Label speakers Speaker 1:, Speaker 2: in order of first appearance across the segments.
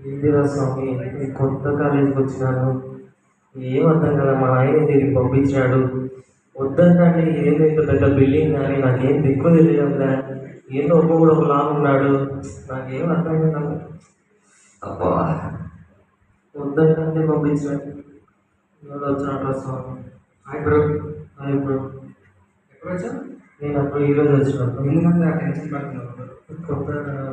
Speaker 1: ఏందిరా స్వామి ఈ కొత్త కాలేజీకి వచ్చినాను. ఏం అర్థం కదా మా ఆయన దీనికి పంపించాడు వద్దంటే ఏందో ఇంత పెద్ద బిల్డింగ్ కానీ నాకేం దిక్కు తెలియదురా. ఏందో ఒక్క కూడా ఒక లాగా ఉన్నాడు. నాకేం అర్థం కాదు అబ్బా. వద్దంటే పంపించాడు ఎవరు వచ్చినట్టు స్వామి?
Speaker 2: Hi bro.
Speaker 1: Hi bro.
Speaker 2: ఎప్పుడు వచ్చా
Speaker 1: నేను అప్పుడు ఈరోజు వచ్చినాను
Speaker 2: ఎందుకంటే ఆ టెన్షన్ పడుతున్నావు బ్రో
Speaker 1: కొత్త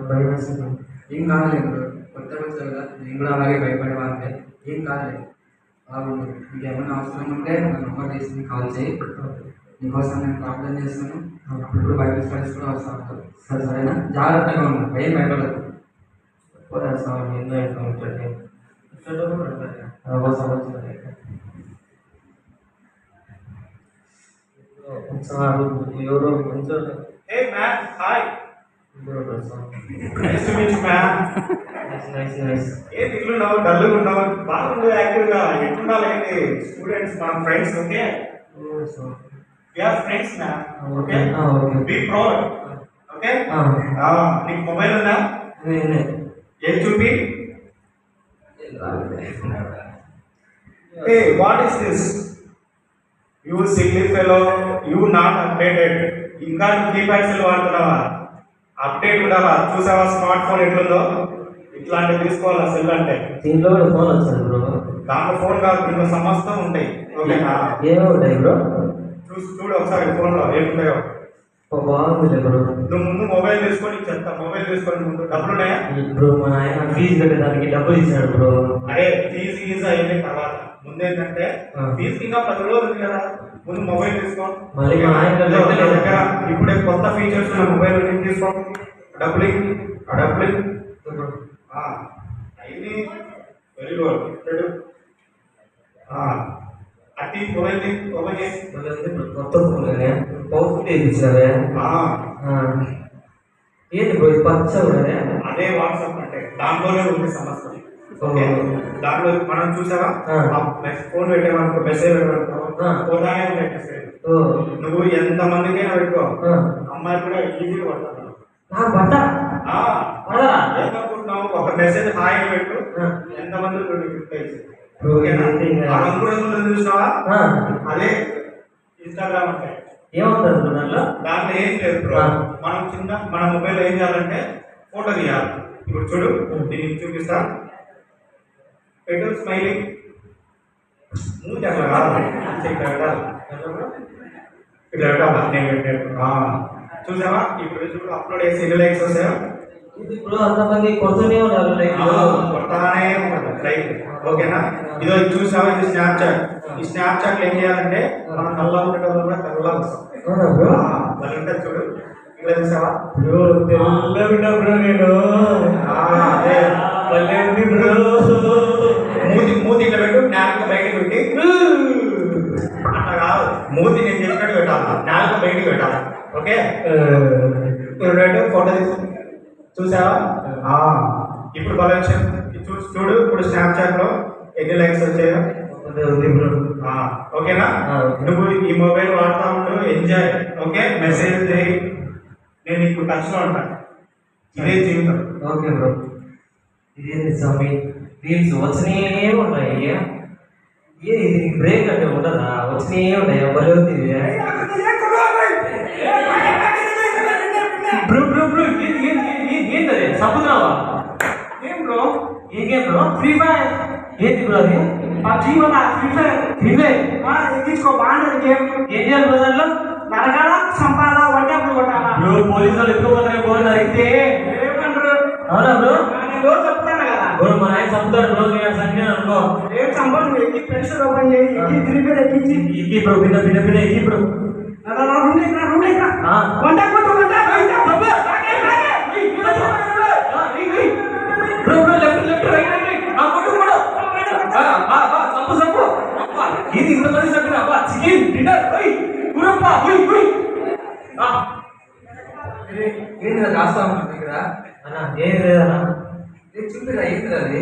Speaker 1: భయం వేసింది
Speaker 2: ఏం కాలేదు బ్రో. కొత్తగా వచ్చావు కదా. నేను కూడా అలాగే భయపడేవాడిని ఏం కాలేదు బాగుంది ఇంకేమైనా అవసరం ఉంటే నా నెంబర్ తీసుకుని కాల్ చేయి. నీకోసం నేను ప్రార్థన చేస్తాను. అప్పుడు బైబిల్ స్టడీస్ కూడా వస్తాను సరే సరేనా? జాగ్రత్తగా ఉన్నా భయం భయపడదు
Speaker 1: స్వామి ఎన్నో ఎన్నో ఉంటుంది ఇక్కడ కూడా ఉంటుంది ఒక సంవత్సరం సార్ ఎవరో కొంచెం నైస్
Speaker 3: ఏంటి ఇల్లు ఉన్నావు బాగుండు యాక్టివ్గా ఎట్లుండాలి ఏంటి? స్టూడెంట్స్ మన friends okay? Friends ma'am okay
Speaker 1: okay
Speaker 3: be proud okay నీకు మొబైల్ ఉందా?
Speaker 1: నేనే
Speaker 3: ఏం చూపి? ఏ what is this you silly fellow you not updated ఇంకా నువ్వు కీప్యాడ్ సెల్ వాడుతున్నావా? అప్డేట్ ఉండాలా? చూసావా స్మార్ట్ ఫోన్ ఎట్లుందో? ఇట్లాంటివి తీసుకోవాలా సెల్ అంటే?
Speaker 1: దీంట్లో కూడా ఫోన్ వచ్చింది బ్రో.
Speaker 3: దాంట్లో ఫోన్ కాదు దీంట్లో సమస్తం ఉంటాయి. ఓకేనా
Speaker 1: ఏమేమి ఉంటాయి బ్రో?
Speaker 3: చూసి చూడు ఒకసారి ఫోన్లో ఏముంటాయో.
Speaker 1: బాగుంది బ్రో.
Speaker 3: నువ్వు ముందు మొబైల్ తీసుకొని చెప్తా మొబైల్ తీసుకొని ముందు డబ్బులు ఉన్నాయా
Speaker 1: ఇప్పుడు మా ఆయన ఫీజు కట్టడానికి డబ్బులు ఇచ్చాడు బ్రో.
Speaker 3: అరే ఫీజు గీజు అయిన తర్వాత ముందేంటంటే
Speaker 1: ఆ.
Speaker 3: ఫీజు ఇంకా పది రోజులు ఉంది కదా. ముందు మొబైల్ తీసుకో.
Speaker 1: మా ఆయన దగ్గర-
Speaker 3: ఇప్పుడే కొత్త ఫీచర్స్ ఉన్న మొబైల్ ఉంది తీసుకో. ఇవ్వు. ఆ, అయింది. వెరీ గుడ్ అట్టి మొబైల్
Speaker 1: ఇప్పుడు కొత్త ఫోన్
Speaker 3: ఆ,
Speaker 1: ఏంటి బ్రో ఇది పచ్చ
Speaker 3: అదే వాట్సాప్ అంటే దాంట్లోనే ఉంది సమస్య. ఓకే. దాంట్లో మనం చూసావా. ఫోన్ పెట్టామనుకో మెసేజ్ పెట్టామనుకో. పోతానే నువ్వు ఎంత మందికైనా పెట్టుకో. అమ్మాయి కూడా ఈజీగా పడతాను? ఏమనుకుంటున్నావు? ఒక మెసేజ్ హాయ్ పెట్టు. ఎంత మంది
Speaker 1: ఓకేనా?
Speaker 3: చూసినావా. అదే ఇన్స్టాగ్రామ్ అంటే.
Speaker 1: బ్రో దాంట్లో
Speaker 3: దాంట్లో ఏం లేదు బ్రో. మనం చిన్న మన మొబైల్ ఏం చేయాలంటే ఫోటో తీయాలి. ఇప్పుడు చూడు దీనికి చూపిస్తా. పెట్టు స్మైలింగ్ పెట్టాలి పెట్టాలి నేను పెట్టాను ఆ. చూసావా ఇప్పుడు చూడు అప్లోడ్ చేసి ఎన్ని లైక్స్ వస్తాయో
Speaker 1: ఇది ఇప్పుడు అంతమంది కొడుతూనే ఉన్నారు లైక్
Speaker 3: కొడతానే ఓకేనా ఇదో చూసావా ఇది స్నాప్ చాట్ ఈ స్నాప్ చాట్ ఏం చేయాలంటే మనం నల్ల ఉండటం కూడా తెల్లగా వస్తాం ఉంటుంది చూడు ఇక్కడ చూసావా
Speaker 1: తెల్ల బ్రో నేను
Speaker 3: అదే.
Speaker 1: బ్రో
Speaker 3: మూతి మూతి ఇట్లా పెట్టు నాలుక బయటకు పెట్టి. అట్లా కాదు. మూతి నేను చెప్పినట్టు పెట్టాలి? నాలుక బయటకు పెట్టాలి? ఓకే? ఇప్పుడు పెట్టు ఫోటో తీసు చూసావా? ఇప్పుడు బాగా ఇది చూసి చూడు ఇప్పుడు స్నాప్ చాట్లో ఎన్ని లైక్స్ వచ్చాయో. ఓకేనా. నువ్వు ఈ మొబైల్ వాడుతూ ఉండు ఎంజాయ్. ఓకే? మెసేజ్ చేయి. నేను ఇప్పుడు టచ్లో ఉంటాను ఇదే జీవితం.
Speaker 1: Okay bro. ఇదేంటి స్వామి రీల్స్ వచ్చినే ఉన్నాయి. ఏ? ఇది బ్రేక్ అంటే ఉండదా? వచ్చినే ఉంది ఇది. బ్రో బ్రో బ్రో ఏంటి ఏంటి ఏంటి ఏంటి అది సముద్రమా?
Speaker 4: ఏం bro?
Speaker 1: Game bro?
Speaker 4: Free fire
Speaker 1: ఏంటి బ్రో అది?
Speaker 4: పబ్జీ వల్ల ఫ్రీ ఫైర్
Speaker 1: ఫ్రీ ఫైర్
Speaker 4: ఎక్కించుకో బాగుంటుంది గేమ్.
Speaker 1: ఏం చేయాలి బ్రో దాంట్లో?
Speaker 4: నరకాల సంపాద కొట్టాలా?
Speaker 1: బ్రో పోలీసు వాళ్ళు ఎక్కువ పోతారే పోయిన అయితే
Speaker 4: ఏమంటారు?
Speaker 1: అవునా బ్రో?
Speaker 4: చెప్తాను కదా.
Speaker 1: బ్రో మా చంపుతాడు బ్రో నేను సంఖ్య అనుకో
Speaker 4: ఏం సంపాదన నువ్వు ఎక్కి ఓపెన్ చేయి ఎక్కి ఫైర్ ఎక్కించి
Speaker 1: ఎక్కి బ్రో పిన్న పిన్న పిన్న ఎక్కి బ్రో
Speaker 4: నా రూమ్ లేక రూమ్
Speaker 1: ఆ.
Speaker 4: వంట కొట్టు వంట
Speaker 1: bro bro left left right right right ఆ కొట్టు కొడు ఆ ఆ ఆ సంపు సంపు ఇది ఇంత మంది సంపురా అబ్బా చికెన్ డిన్నర్ ఓయ్ గురప్ప ఓయ్ ఓయ్ ఆ
Speaker 2: ఏంటి రాస్తా ఉన్నాను ఇక్కడ
Speaker 1: అన్న ఏం లేదన్నా
Speaker 2: నేను చూపిరా ఏంటి అది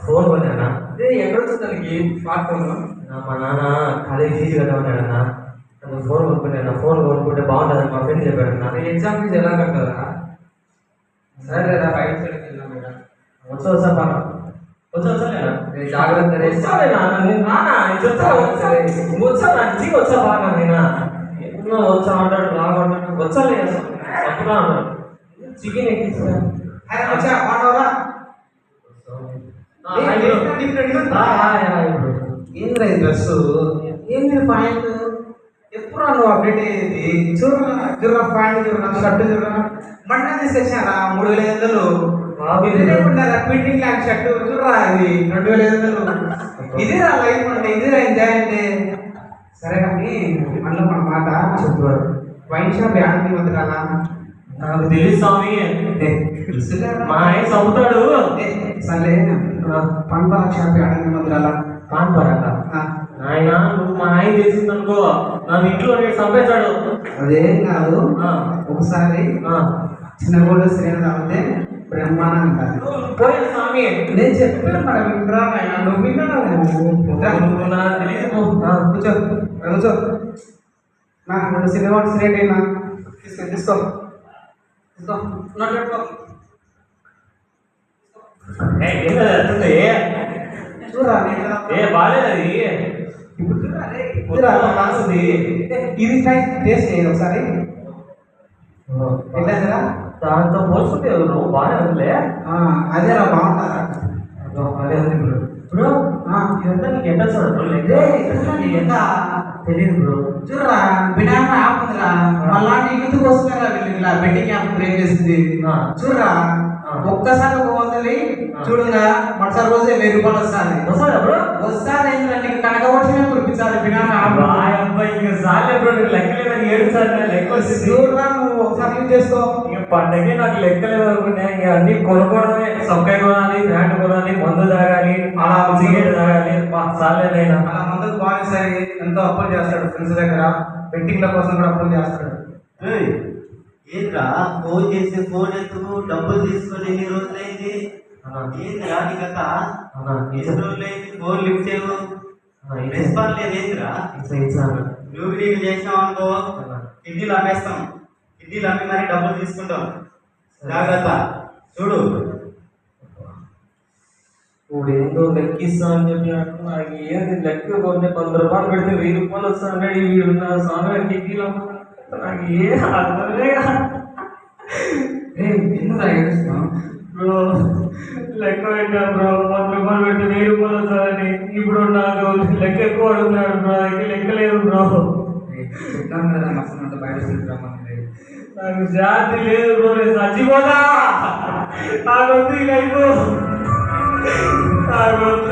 Speaker 1: ఫోన్ కొన్నానా?
Speaker 2: అదే ఎక్కడ వచ్చింది దానికి స్మార్ట్ ఫోన్
Speaker 1: నా మా నాన్న కాలేజీ ఫీజు కట్టమన్నాడన్న నాకు ఫోన్ కొనుక్కున్నాను ఫోన్ కొనుక్కుంటే బాగుంటుందని మా ఫ్రెండ్ చెప్పాడన్న
Speaker 2: అది ఎగ్జామ్ ఫీజు ఎలా కట్టారా సరే లేదా బయట లేదా
Speaker 1: వచ్చా వచ్చా బాగా వచ్చా వచ్చా లేదా?
Speaker 2: రే, జాగ్రత్త
Speaker 1: వచ్చా నా జీవి వచ్చా బాగా నేను ఎప్పుడో వచ్చా అంటాడు వచ్చాలే అసలు తప్పుగా అన్నాడు చికెన్ ఎక్కించా
Speaker 4: వచ్చా ఏంద్రా డ్రెస్ ఏంది ప్యాంట్? ఎప్పుడు నువ్వు అప్డేట్ అయ్యేది? చూడరా చూడరా ప్యాంట్ చూడరా షర్ట్ చూడరా మొన్న తీసుకొచ్చారా మూడు వేల ఐదు వందలు. ఫిట్టింగ్ లాంటి షర్ట్. చూడరా ఇది? రెండు వేల ఐదు వందలు. ఇదిరా లైఫ్ అంటే ఇదిరా ఎంజాయ్ అంటే. సరే కానీ మళ్ళీ మన మాట
Speaker 1: చెప్పారు
Speaker 4: వైన్ షాప్ యాడ్ వద్దురాలా
Speaker 1: నాకు తెలియదు స్వామి. మా ఆయన చంపుతాడు.
Speaker 4: సర్లే పంపరా షాప్ యాడ్ వద్దురాలా
Speaker 1: పాన్ పరాక ఆయన నువ్వు మా ఆయన తెలిసిందనుకో నన్ను ఇంట్లో నేను చంపేశాడు.
Speaker 4: అదేం కాదు. ఒకసారి. చిన్న గోడ శ్రేణి తాగితే బ్రహ్మాండం అంటారు.
Speaker 1: పోయిన స్వామి.
Speaker 4: నేను చెప్పాను మరి వింటరా నాయనా, నువ్వు విన్నావు
Speaker 1: నువ్వు నాకు తెలియదు ఆ,
Speaker 4: కూర్చో కూర్చో. నా రెండు సినిమా శ్రేణి అయినా తీసుకో.
Speaker 1: ఏ, బాలేదు అది.
Speaker 4: ఇప్పుడు రే,
Speaker 1: రాసింది
Speaker 4: ఇది టేస్ట్ చేయండి ఒకసారి. ఎట్లా
Speaker 1: దాంతో పోల్చుకుంటే నువ్వు బాగానే ఉందిలే.
Speaker 4: అదేరా బాగుంటారా
Speaker 1: అదో, అదే బ్రో
Speaker 4: ఆ,
Speaker 1: ఇదంతా నీకు ఎట్లా చూడండి
Speaker 4: రే, ఎంత?
Speaker 1: తెలియదు బ్రో.
Speaker 4: చూడరా బినామా యాప్ ఉందిరా మళ్ళా యూత్ కోసమేరా వీళ్ళు ఇలా బెట్టింగ్ యాప్ చేసింది. చూడరా. ఒక్కసారి ఒక వందలి చూడుగా మరుసటి రోజే వెయ్యి రూపాయలు వస్తుంది
Speaker 1: వస్తాడా బ్రో?
Speaker 4: వస్తాది ఏంటంటే నీకు కనక వర్షమే కురిపించాలి యాప్
Speaker 1: సాలే బ్రో నీకు లెక్కలేదని ఏడు సార్ లెక్క వచ్చింది.
Speaker 4: చూడరా నువ్వు ఒకసారి యూజ్ చేసుకో?
Speaker 1: ఇక పండగే నాకు లెక్కలేదు అనుకున్నా ఇక అన్ని కొనుక్కోవడమే సొక్కాయ కొనాలి ప్యాంట్ కొనాలి మందు తాగాలి అలా సిగరెట్ తాగాలి. సాలేదైనా
Speaker 4: అలా మందుకు బానిసాయి ఎంతో అప్పులు చేస్తాడు ఫ్రెండ్స్ దగ్గర. బెట్టింగ్ల కోసం కూడా అప్పులు చేస్తాడు.
Speaker 5: ఏంట్రా? ఫోన్ చేసి ఫోన్ ఎత్తుకు డబ్బులు తీసుకొని ఎన్ని రోజులైంది? ఏందిరా నీ కథ? ఎన్ని రోజులైంది? ఫోన్ లిఫ్ట్ చేయవు. రెస్పాన్స్ లేదు ఏందిరా? నువ్వు నీకు చేసినావు అనుకో కిడ్నీలు అమ్మేస్తాం కిడ్నీలు అమ్మి మరి డబ్బులు తీసుకుంటాం. జాగ్రత్త. చూడు.
Speaker 1: ఇప్పుడు ఏందో లెక్కిస్తా అని చెప్పినట్టు నాకు ఏంది లెక్క కొంటే పది రూపాయలు పెడితే వెయ్యి రూపాయలు వస్తాను వీడు నా స్వామి కిడ్నీలో నాకు ఏ అర్థమే
Speaker 2: ఎందుకు ఏడుస్తున్నావు?
Speaker 1: బ్రో లెక్క పెట్టా బ్రో. వంద రూపాయలు పెడితే వెయ్యి రూపాయలు వస్తాయని. ఇప్పుడు నాకు లెక్క ఎక్కువ అడుగుతున్నాడు బ్రో నాకు లెక్క లేదు బ్రో
Speaker 2: రే, చెప్తాను కదా మస్తు అంత బయట సైడ్కి రమ్మని రే.
Speaker 1: నాకు శాంతి లేదు బ్రో నేను చచ్చిపోతా నాకు వద్దు ఈ లైఫ్ నాకు వద్దు